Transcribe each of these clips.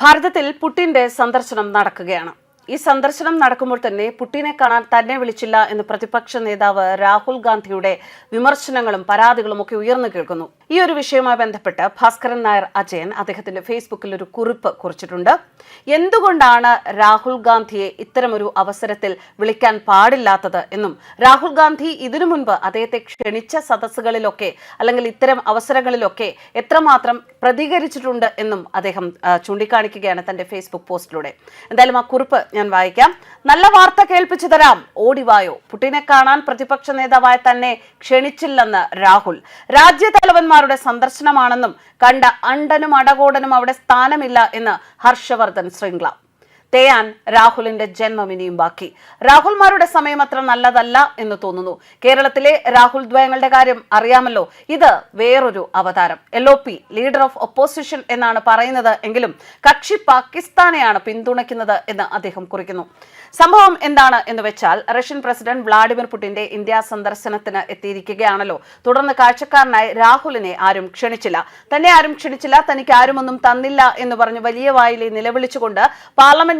ഭാരതത്തിൽ പുടിന്റെ സന്ദർശനം നടക്കുകയാണ്. ഈ സന്ദർശനം നടക്കുമ്പോൾ തന്നെ പുടിനെ കാണാൻ തന്നെ വിളിച്ചില്ല എന്ന് പ്രതിപക്ഷ നേതാവ് രാഹുൽ ഗാന്ധിയുടെ വിമർശനങ്ങളും പരാതികളും ഒക്കെ ഉയർന്നു കേൾക്കുന്നു. ഈ ഒരു വിഷയവുമായി ബന്ധപ്പെട്ട് ഭാസ്കരൻ നായർ അജയൻ അദ്ദേഹത്തിന്റെ ഫേസ്ബുക്കിൽ ഒരു കുറിപ്പ് കുറിച്ചിട്ടുണ്ട്. എന്തുകൊണ്ടാണ് രാഹുൽ ഗാന്ധിയെ ഇത്തരമൊരു അവസരത്തിൽ വിളിക്കാൻ പാടില്ലാത്തത് എന്നും രാഹുൽ ഗാന്ധി ഇതിനു മുൻപ് അദ്ദേഹത്തെ ക്ഷണിച്ച സദസ്സുകളിലൊക്കെ അല്ലെങ്കിൽ ഇത്തരം അവസരങ്ങളിലൊക്കെ എത്രമാത്രം പ്രതികരിച്ചിട്ടുണ്ട് എന്നും അദ്ദേഹം ചൂണ്ടിക്കാണിക്കുകയാണ് തന്റെ ഫേസ്ബുക്ക് പോസ്റ്റിലൂടെ. എന്തായാലും ആ കുറിപ്പ് ഞാൻ വായിക്കാം. നല്ല വാർത്ത കേൾപ്പിച്ചു തരാം. ഓടിവായോ പുട്ടിനെ കാണാൻ പ്രതിപക്ഷ നേതാവായ തന്നെ ക്ഷണിച്ചില്ലെന്ന് രാഹുൽ. രാജ്യതലവന്മാരുടെ സന്ദർശനമാണെന്നും കണ്ട അണ്ടനും അടകോടനും അവിടെ സ്ഥാനമില്ല എന്ന് ഹർഷവർദ്ധൻ ശൃംഗ്ല. തേയാൻ രാഹുലിന്റെ ജന്മം ഇനിയും ബാക്കി. രാഹുൽമാരുടെ സമയം അത്ര നല്ലതല്ല എന്ന് തോന്നുന്നു. കേരളത്തിലെ രാഹുൽ ദ്വയങ്ങളുടെ കാര്യം അറിയാമല്ലോ. ഇത് വേറൊരു അവതാരം. L O P leader of opposition എന്നാണ് പറയുന്നത് എങ്കിലും കക്ഷി പാകിസ്ഥാനെയാണ് പിന്തുണയ്ക്കുന്നത് എന്ന് അദ്ദേഹം കുറിക്കുന്നു. സംഭവം എന്താണ് എന്ന് വെച്ചാൽ റഷ്യൻ പ്രസിഡന്റ് വ്ളാഡിമിർ പുടിന്റെ ഇന്ത്യ സന്ദർശനത്തിന് എത്തിയിരിക്കുകയാണല്ലോ. തുടർന്ന് കാഴ്ചക്കാരനായി രാഹുലിനെ ആരും ക്ഷണിച്ചില്ല. തന്നെ ആരും ക്ഷണിച്ചില്ല തനിക്ക് ആരുമൊന്നും തന്നില്ല എന്ന് പറഞ്ഞ് വലിയ വായിലെ നിലവിളിച്ചുകൊണ്ട്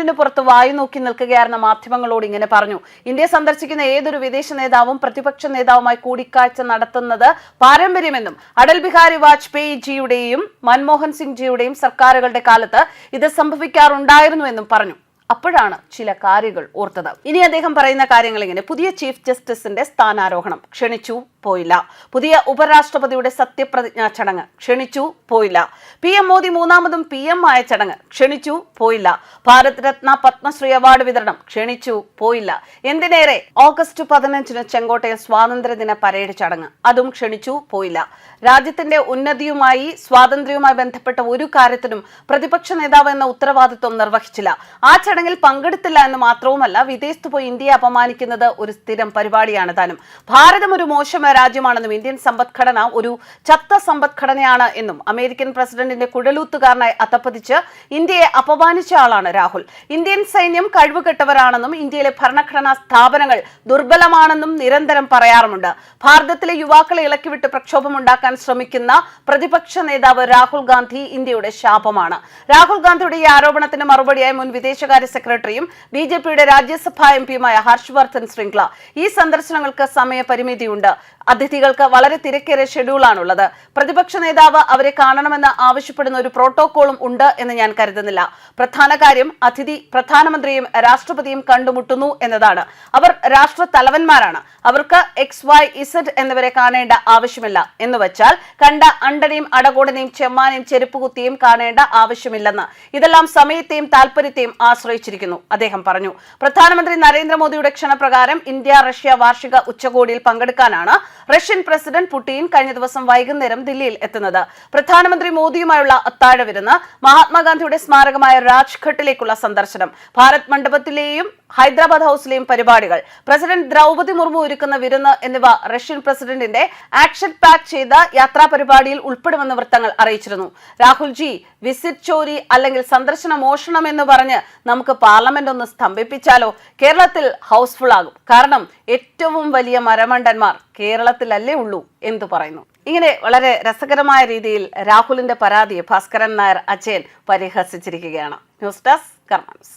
പാർലമെന്റിന് പുറത്ത് വായു നോക്കി നിൽക്കുകയായിരുന്ന മാധ്യമങ്ങളോട് ഇങ്ങനെ പറഞ്ഞു. ഇന്ത്യ സന്ദർശിക്കുന്ന ഏതൊരു വിദേശ നേതാവും പ്രതിപക്ഷ നേതാവുമായി കൂടിക്കാഴ്ച നടത്തുന്നത് പാരമ്പര്യമെന്നും അടൽ ബിഹാരി വാജ്പേയി ജിയുടെയും മൻമോഹൻ സിംഗ് ജിയുടെയും സർക്കാരുകളുടെ കാലത്ത് ഇത് സംഭവിക്കാറുണ്ടായിരുന്നുവെന്നും പറഞ്ഞു. അപ്പോഴാണ് ചില കാര്യങ്ങൾ ഓർത്തത്. ഇനി അദ്ദേഹം പറയുന്ന കാര്യങ്ങൾ ഇങ്ങനെ പുതിയ ചീഫ് ജസ്റ്റിസിന്റെ സ്ഥാനാരോഹണം ക്ഷണിച്ചു പോയില്ല. പുതിയ ഉപരാഷ്ട്രപതിയുടെ സത്യപ്രതിജ്ഞാ ചടങ്ങ് ക്ഷണിച്ചു പോയില്ല. പി എം മോദി മൂന്നാമതും പി എം ആയ ചടങ്ങ് ക്ഷണിച്ചു പോയില്ല. ഭാരത് രത്ന പത്മശ്രീ അവാർഡ് വിതരണം ക്ഷണിച്ചു പോയില്ല. എന്തിനേറെ? ഓഗസ്റ്റ് പതിനഞ്ചിന് ചെങ്കോട്ടയിൽ സ്വാതന്ത്ര്യദിന പരേഡ് ചടങ്ങ് അതും ക്ഷണിച്ചു പോയില്ല. രാജ്യത്തിന്റെ ഉന്നതിയുമായി സ്വാതന്ത്ര്യവുമായി ബന്ധപ്പെട്ട ഒരു കാര്യത്തിനും പ്രതിപക്ഷ നേതാവ് എന്ന ഉത്തരവാദിത്വം നിർവഹിച്ചില്ല. ആ ചടങ്ങിൽ പങ്കെടുത്തില്ല എന്ന് മാത്രവുമല്ല വിദേശത്ത് പോയി ഇന്ത്യയെ അപമാനിക്കുന്നത് ഒരു സ്ഥിരം പരിപാടിയാണ് താനും. ഭാരതം ഒരു മോശമായ രാജ്യമാണെന്നും ഇന്ത്യൻ സമ്പദ്ഘടന ഒരു ചത്ത സമ്പദ്ഘടനയാണ് എന്നും അമേരിക്കൻ പ്രസിഡന്റിന്റെ കുഴലൂത്തുകാരനായി അത്തപ്പതിച്ച് ഇന്ത്യയെ അപമാനിച്ച ആളാണ് രാഹുൽ. ഇന്ത്യൻ സൈന്യം കഴിവുകെട്ടവരാണെന്നും ഇന്ത്യയിലെ ഭരണഘടനാ സ്ഥാപനങ്ങൾ ദുർബലമാണെന്നും നിരന്തരം പറയാറുമുണ്ട്. ഭാരതത്തിലെ യുവാക്കളെ ഇളക്കിവിട്ട് പ്രക്ഷോഭം ഉണ്ടാക്കാൻ ശ്രമിക്കുന്ന പ്രതിപക്ഷ നേതാവ് രാഹുൽ ഗാന്ധി ഇന്ത്യയുടെ ശാപമാണ്. രാഹുൽ ഗാന്ധിയുടെ ഈ ആരോപണത്തിന് മറുപടിയായി മുൻ വിദേശകാര്യ സെക്രട്ടറിയും ബി ജെ പിയുടെ രാജ്യസഭാ എം പിയുമായ ഹർഷവർദ്ധൻ ശൃംഗ്ല. ഈ സന്ദർശനങ്ങൾക്ക് സമയപരിമിതിയുണ്ട് അതിഥികൾക്ക് വളരെ തിരക്കേറിയ ഷെഡ്യൂളാണുള്ളത്. പ്രതിപക്ഷ നേതാവ് അവരെ കാണണമെന്ന് ആവശ്യപ്പെടുന്ന ഒരു പ്രോട്ടോകോളും ഉണ്ട് എന്ന് ഞാൻ കരുതുന്നില്ല. പ്രധാന കാര്യം അതിഥി പ്രധാനമന്ത്രിയും രാഷ്ട്രപതിയും കണ്ടുമുട്ടുന്നു എന്നതാണ്. അവർ രാഷ്ട്ര തലവന്മാരാണ്. അവർക്ക് എക്സ് വൈ ഇസഡ് എന്നിവരെ കാണേണ്ട ആവശ്യമില്ല. എന്ന് വെച്ചാൽ കണ്ട അണ്ടനെയും അടകോടനെയും ചെമ്മാനെയും ചെരുപ്പുകുത്തിയും കാണേണ്ട ആവശ്യമില്ലെന്ന്. ഇതെല്ലാം സമയത്തെയും താല്പര്യത്തെയും ആശ്രയിച്ചിരിക്കുന്നു അദ്ദേഹം പറഞ്ഞു പ്രധാനമന്ത്രി നരേന്ദ്രമോദിയുടെ ക്ഷണപ്രകാരം ഇന്ത്യ റഷ്യ വാർഷിക ഉച്ചകോടിയിൽ പങ്കെടുക്കാനാണ് റഷ്യൻ പ്രസിഡന്റ് പുടിൻ കഴിഞ്ഞ ദിവസം വൈകുന്നേരം ദില്ലിയിൽ എത്തുന്നത്. പ്രധാനമന്ത്രി മോദിയുമായുള്ള അത്താഴ വിരുന്ന് മഹാത്മാഗാന്ധിയുടെ സ്മാരകമായ രാജ്ഘട്ടിലേക്കുള്ള സന്ദർശനം ഭാരത് മണ്ഡപത്തിലെയും ഹൈദരാബാദ് ഹൌസിലെയും പരിപാടികൾ. പ്രസിഡന്റ് ദ്രൗപതി മുർമു ഒരുക്കുന്ന വിരുന്ന് എന്നിവ റഷ്യൻ പ്രസിഡന്റിന്റെ ആക്ഷൻ പാക്ക് ചെയ്ത യാത്രാ പരിപാടിയിൽ ഉൾപ്പെടുമെന്ന് വൃത്തങ്ങൾ അറിയിച്ചിരുന്നു. രാഹുൽജി വിസിറ്റ് ചോരി അല്ലെങ്കിൽ സന്ദർശന മോഷണം എന്ന് പറഞ്ഞ് നമുക്ക് പാർലമെന്റ് ഒന്ന് സ്തംഭിപ്പിച്ചാലോ? കേരളത്തിൽ ഹൗസ്ഫുൾ ആകും കാരണം ഏറ്റവും വലിയ മരമണ്ടന്മാർ കേരളത്തിലല്ലേ ഉള്ളൂ എന്തു പറയുന്നു. ഇങ്ങനെ വളരെ രസകരമായ രീതിയിൽ രാഹുലിന്റെ പരാതിയെ ഭാസ്കരൻ നായർ അജയൻ പരിഹസിച്ചിരിക്കുകയാണ്. News desk കർമാൻസ്